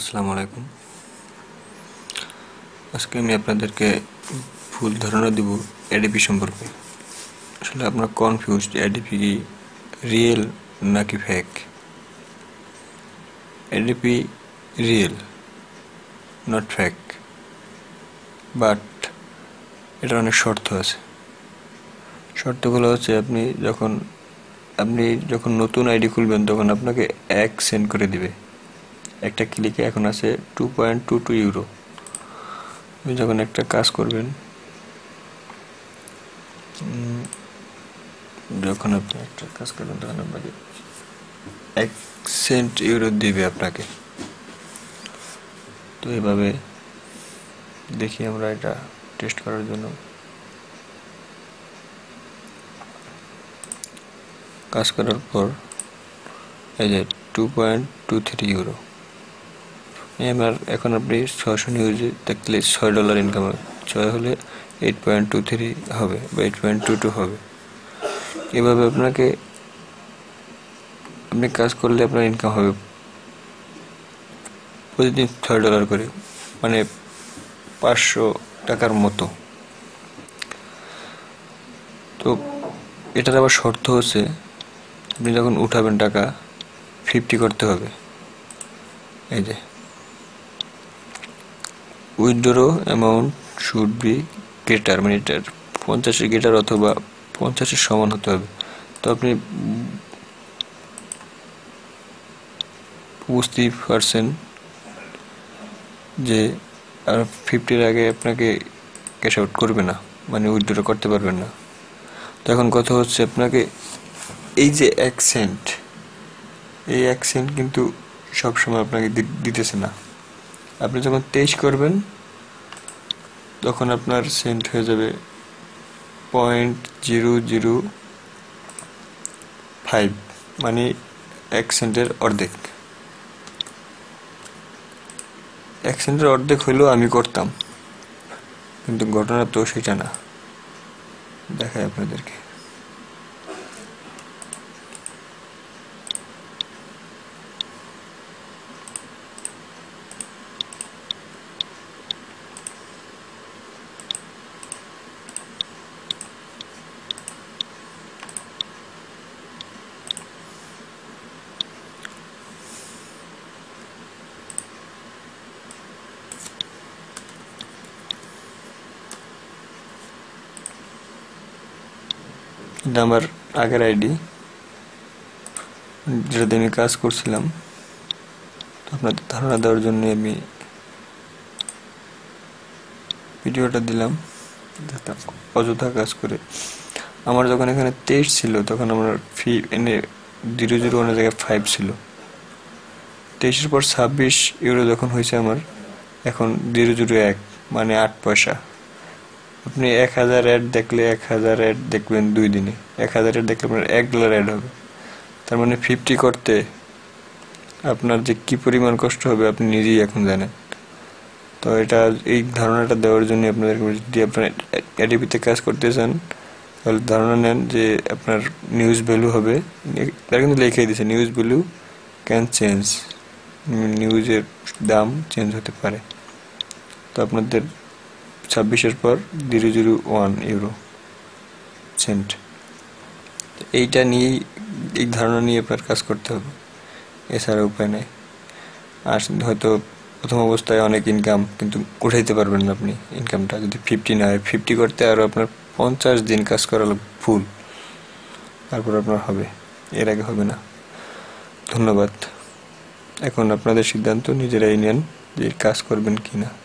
আসসালামু আলাইকুম। আজকে আমি আপনাদেরকে ভুল ধারণা দিব এডিপি সম্পর্কে। আসলে আপনার কনফিউজ এডিপি কি রিয়েল নাকি fake ADP real not fake but এটার অনেক শর্ত আছে। শর্তগুলো হচ্ছে আপনি যখন আপনি যখন নতুন আইডি খুলবেন, তখন আপনাকে এক সেন্ড করে দিবে। একটা ক্লিকে এখন আছে two point two two euro যখন একটা কাজ করবেন যখন আপনি একটা কাজ করবেন, তখন আপনাকে এক সেন্ট ইউরো দিবে আপনাকে। তো এভাবে দেখি আমরা এটা টেস্ট করার জন্য। কাজ করার পর, এই যে two point two three euro আমার এখন আপনি ছশো নিউজে দেখলে ছয় ডলার ইনকাম হবে। ছয় হলে এইট পয়েন্ট টু থ্রি হবে বা এইট পয়েন্ট টু টু হবে। এভাবে আপনাকে, আপনি কাজ করলে আপনার ইনকাম হবে। প্রতিদিন ছয় ডলার করে মানে পাঁচশো টাকার মতো। তো এটার আবার শর্ত হচ্ছে, আপনি যখন উঠাবেন টাকা ফিফটি করতে হবে। এই যে। Withdraw amount should be greater মানে এটার পঞ্চাশের গ্রেটার অথবা পঞ্চাশের সমান হতে হবে। তো আপনি বুঝতেই পারছেন যে আর ফিফটির আগে আপনাকে ক্যাশ আউট করবে না মানে উইথড্র করতে পারবেন না। তো এখন কথা হচ্ছে আপনাকে এই যে এক সেন্ট এই এক সেন্ট কিন্তু সবসময় আপনাকে দিতেছে না। আপনি যখন তেইশ করবেন, তখন আপনার সেন্ট হয়ে যাবে পয়েন্ট জিরো জিরো ফাইভ মানে এক সেন্টের অর্ধেক। এক সেন্টের অর্ধেক হইলেও আমি করতাম, কিন্তু ঘটনা তো সেটা না। দেখায় আপনাদেরকে। এটা আমার আগের আইডি, যেটাতে আমি কাজ করছিলাম, তো আপনাদের ধারণা দেওয়ার জন্য আমি ভিডিওটা দিলাম অযথা কাজ করে। আমার যখন এখানে তেইশ ছিল, তখন আমার ফি এনে জিরো জিরো ওয়ানের জায়গায় ফাইভ ছিল। তেইশের পর ছাব্বিশ ইউরো যখন হয়েছে আমার, এখন জিরো জিরো এক মানে আট পয়সা। আপনি এক হাজার অ্যাড দেখলে এক হাজার অ্যাড দেখবেন দুই দিনে। এক হাজার অ্যাড দেখলে আপনার এক ডলার অ্যাড হবে। তার মানে ফিফটি করতে আপনার যে কী পরিমাণ কষ্ট হবে আপনি নিজেই এখন জানেন। তো এটা এই ধারণাটা দেওয়ার জন্য আপনাদেরকে যদি আপনার এডিপিতে কাজ করতে চান, তাহলে ধারণা নেন যে আপনার নিউজ ভ্যালু হবে। তারা কিন্তু লিখে দিয়েছে নিউজ ভ্যালু ক্যান চেঞ্জ নিউজের দাম চেঞ্জ হতে পারে। তো আপনাদের ছাব্বিশের পর zero zero one euro cent. এইটা নিয়েই এই ধারণা নিয়ে আপনার কাজ করতে হবে। এছাড়া উপায় নেই। আর হয়তো প্রথম অবস্থায় অনেক ইনকাম কিন্তু উঠাইতে পারবেন না আপনি ইনকামটা যদি ফিফটি না হয় ফিফটি করতে আরও আপনার পঞ্চাশ দিন কাজ করা ফুল তারপর আপনার হবে। এর আগে হবে না। ধন্যবাদ। এখন আপনাদের সিদ্ধান্ত, নিজেরাই নেন যে কাজ করবেন কি না